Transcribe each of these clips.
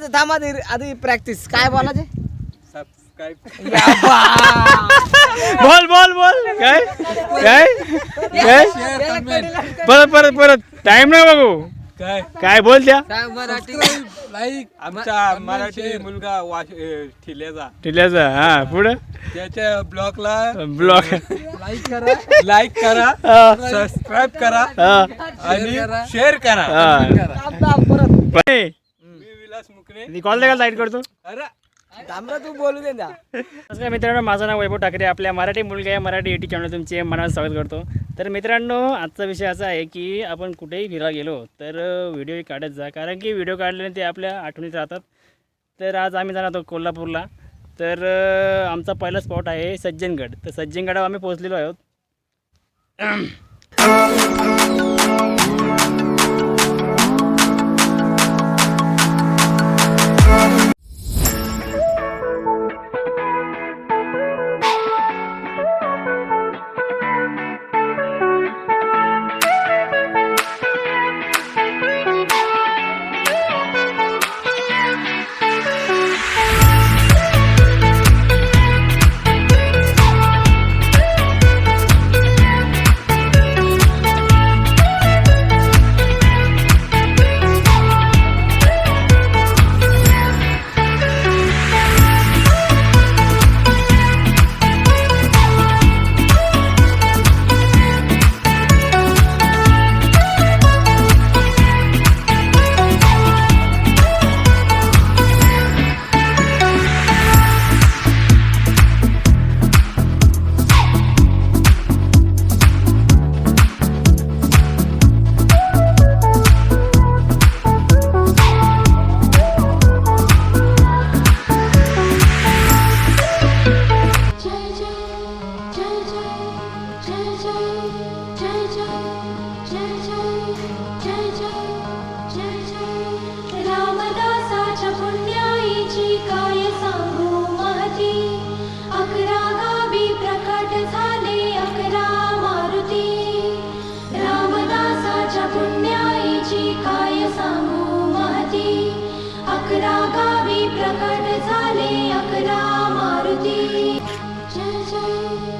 बोलायचं थांब आधी आधी प्रॅक्टिस काय बोलायचे? सबस्क्राईब बोल बोल बोल. काय? काय? काय? परत परत परत. टाइम नाही बघू. काय? काय बोल त्या? मराठी. लाईक आमचा मराठी मुलगा वाश ठिलेचा. टिल्याचा हा पुढं? त्याच्या ब्लॉगला ब्लॉक लाईक करा. लाईक करा सबस्क्राईब करा हा. आणि शेअर करा. थांब थांब परत कॉल द्या लाइट करतो तू बोलू दे ना. नमस्कार मित्रांनो माझं नाव वैभव ठाकरे आपल्या मराठी मुलगा या मराठी युट्यूब चॅनल तुमचे मनात स्वागत करतो. तर मित्रांनो आजचा विषय असा आहे की आपण कुठेही फिरायला गेलो तर व्हिडिओ काढत जा. कारण की व्हिडिओ काढल्याने ते आपल्या आठवणीत राहतात. तर आज आम्ही जाणार आहोत कोल्हापूरला. तर आमचा पहिला स्पॉट आहे सज्जनगड. तर सज्जनगडावर आम्ही पोहोचलेलो आहोत. प्रकट झाले अकरा मारुती जय जय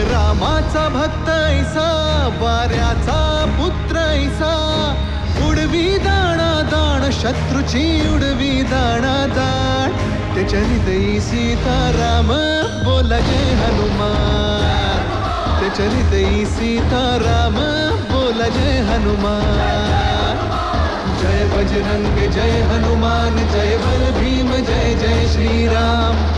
रामाचा भक्त ऐसा वाऱ्याचा पुत्र ऐसा. उडवी दाणा दाण शत्रूची उडवी दाणा दाण. त्याच्या हृदयी सीताराम बोला जय हनुमान. ते हृदयी सीताराम बोला जय हनुमान. जय बजरंग जय हनुमान जय बल भीम जय जय श्रीराम.